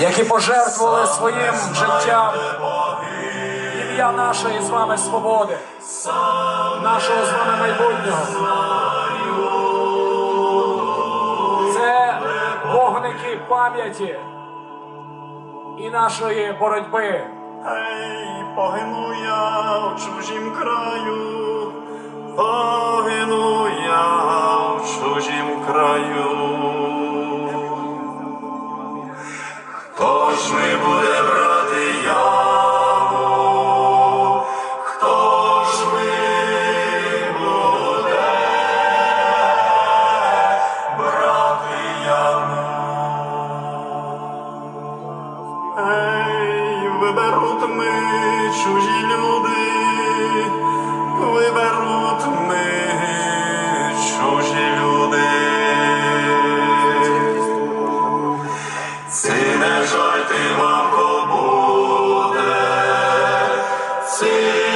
які пожертвували своїм життям ім'я нашої з вами свободи, нашого з вами майбутнього. Це вогники пам'яті і нашої боротьби. Ей, погину я в чужім краю, погину я в чужім краю. Виберуть ми чужі люди, виберуть ми чужі люди. Ці не жальти вам буде, ці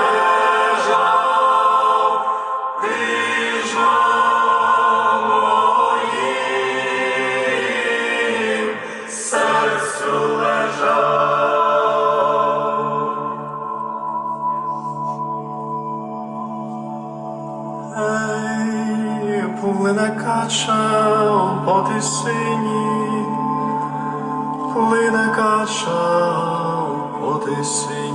плине кача по сині, плине кача по тисині.